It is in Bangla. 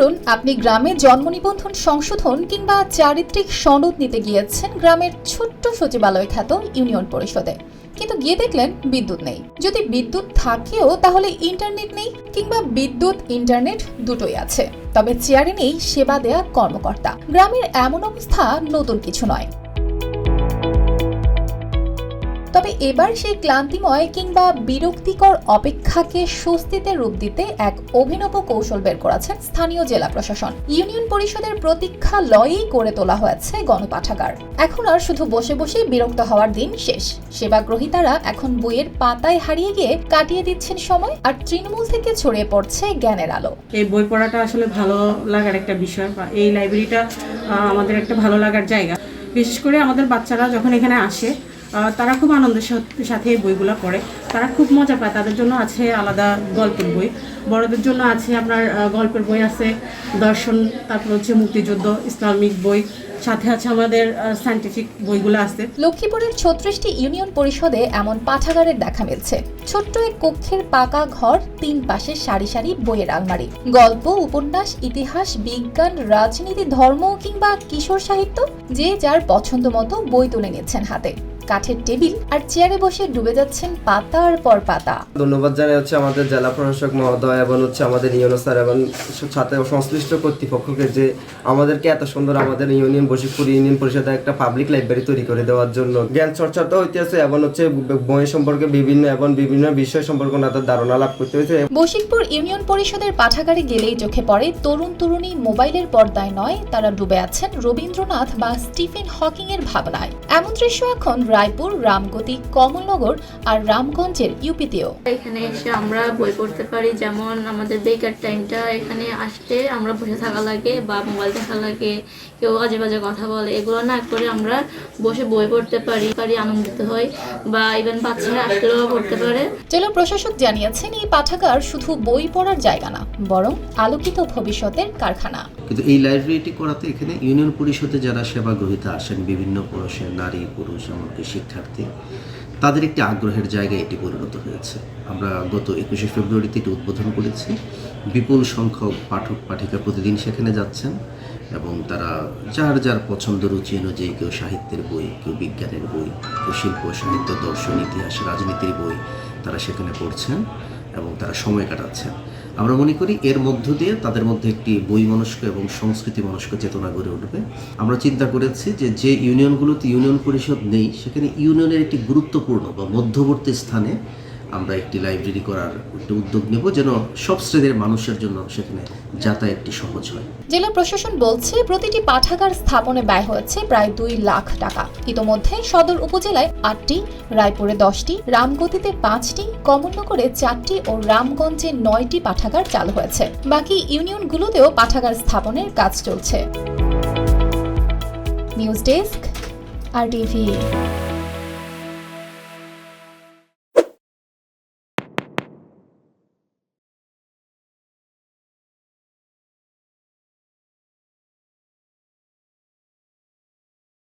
ধরুন, আপনি গ্রামে জন্ম নিবন্ধন সংশোধন কিংবা চারিত্রিক সনদ নিতে গিয়েছেন গ্রামের ছোট্ট সচিবালয় খ্যাত ইউনিয়ন পরিষদে। কিন্তু গিয়ে দেখলেন বিদ্যুৎ নেই। যদি বিদ্যুৎ থাকেও তাহলে ইন্টারনেট নেই কিংবা বিদ্যুৎ, ইন্টারনেট দুটোই আছে। তবে চেয়ারে নেই সেবা দেয়া কর্মকর্তা। গ্রামের এমন অবস্থা নতুন কিছু নয়। তবে এবার সেই ক্লান্তিময় কিংবা বিরক্তিকর অপেক্ষাকে স্বস্তিতে রূপ দিতে এক অভিনব কৌশল বের করেছেন স্থানীয় জেলা প্রশাসন। ইউনিয়ন পরিষদের প্রতীক্ষা লয়েই করে তোলা হয়েছে গণপাঠাগার। এখন আর শুধু বসে বসে বিরক্ত হওয়ার দিন শেষ। সেবাগ্রহীতারা এখন বইয়ের পাতায় হারিয়ে গিয়ে কাটিয়ে দিচ্ছেন সময় আর তৃণমূল থেকে ছড়িয়ে পড়ছে জ্ঞানের আলো। এই বই পড়াটা আসলে ভালো লাগার একটা বিষয় এই লাইব্রেরিটা আমাদের একটা ভালো লাগার জায়গা। বিশেষ করে আমাদের বাচ্চারা যখন এখানে আসে তারা খুব আনন্দের সাথ- বইগুলো পড়ে। তারা খুব মজা পায়। তাদের জন্য আছে আলাদা গল্পের বই। বড়দের জন্য আছে আপনার গল্পের বই আছে দর্শন, তারপর হচ্ছে মুক্তিযুদ্ধ, ইসলামিক বই। সাথে আছে আমাদের সায়েন্টিফিক বইগুলো আছে। লক্ষ্মীপুরের ছত্রিশটি ইউনিয়ন পরিষদে এমন পাঠাগারের দেখা মিলছে। ছোট্ট এক কক্ষের পাকা ঘর, তিন পাশে সারি সারি বইয়ের আলমারি। গল্প, উপন্যাস, ইতিহাস, বিজ্ঞান, রাজনীতি, ধর্ম কিংবা কিশোর সাহিত্য, যে যার পছন্দ মতো বই তুলে নিচ্ছেন হাতে। কাঠের টেবিল আর চেয়ারে বসে ডুবে যাচ্ছেন পাতার পর পাতা। ধন্যবাদ জানাই হচ্ছে আমাদের জেলা প্রশাসক মহোদয় এবং হচ্ছে আমাদের ইউনো স্যার এবং সাথে সংশ্লিষ্ট কর্তৃপক্ষকে যে আমাদেরকে এত সুন্দর আমাদের ইউনিয়ন বশিকপুর ইউনিয়ন পরিষদের একটা পাবলিক লাইব্রেরি তৈরি করে দেওয়ার জন্য জ্ঞান চর্চা তো হইতেছে এবং হচ্ছে বই সম্পর্কে বিভিন্ন এবং বিভিন্ন বিষয় সম্পর্কে ওনাদের ধারণা লাভ করতে হয়েছে বশিকপুর ইউনিয়ন পরিষদের পাঠাগারে গেলেই চোখে পড়ে তরুণ তরুণী মোবাইলের পর্দায় নয় তারা ডুবে আছেন রবীন্দ্রনাথ বা স্টিফেন হকিং এর ভাবনায়। এমন দৃশ্য এখন রায়পুর রামগতি কমলনগর আর রামগঞ্জের ইউপিতেও। এখানে এসে আমরা বই পড়তে পারি যেমন আমাদের বেকার টাইমটা এখানে আসতে আমরা বসে থাকা লাগে বা মোবাইল দেখা লাগে কেউ আজে বাজে কথা বলে এগুলো না করে আমরা বসে বই পড়তে পারি পারি আনন্দিত হই বা ইভেন বাচ্চারা আসলেও পড়তে পারে। জেলা প্রশাসক জানিয়েছেন এই পাঠাগার শুধু বই পড়ার জায়গা না বরং আলোকিত ভবিষ্যতের কারখানা। কিন্তু এই লাইব্রেরিটি করাতে এখানে ইউনিয়ন পরিষদে যারা সেবা গ্রহীতা আসেন, বিভিন্ন পুরুষের নারী, পুরুষ, এমনকি শিক্ষার্থী, তাদের একটি আগ্রহের জায়গায় এটি পরিণত হয়েছে। আমরা গত একুশে ফেব্রুয়ারিতে এটি উদ্বোধন করেছি। বিপুল সংখ্যক পাঠক, পাঠিকা প্রতিদিন সেখানে যাচ্ছেন এবং তারা যার যার পছন্দ, রুচি অনুযায়ী কেউ সাহিত্যের বই, কেউ বিজ্ঞানের বই, কেউ শিল্প, সাহিত্য, দর্শন, ইতিহাস, রাজনীতির বই তারা সেখানে পড়ছেন এবং তারা সময় কাটাচ্ছেন। আমরা মনে করি এর মধ্য দিয়ে তাদের মধ্যে একটি বই মনস্ক এবং সংস্কৃতি মনস্ক চেতনা গড়ে উঠবে। আমরা চিন্তা করেছি যে যে ইউনিয়নগুলোতে ইউনিয়ন পরিষদ নেই, সেখানে ইউনিয়নের একটি গুরুত্বপূর্ণ বা মধ্যবর্তী স্থানে আমরা একটি লাইব্রেরি করার একটি উদ্যোগ নেব যেন সব শ্রেণির মানুষের জন্য সেখানে যাতায়াতটি সহজ হয়। জেলা প্রশাসন বলছে, প্রতিটি পাঠাগার স্থাপনে ব্যয় হয়েছে প্রায় দুই লাখ টাকা। ইতোমধ্যে সদর উপজেলায় আটটি, রায়পুরে দশটি, রামগতিতে পাঁচটি, কমলনগরে চারটি ও রামগঞ্জে নয়টি পাঠাগার চালু হয়েছে। বাকি ইউনিয়নগুলোতেও পাঠাগার স্থাপনের কাজ চলছে। নিউজ ডেস্ক, আর টিভি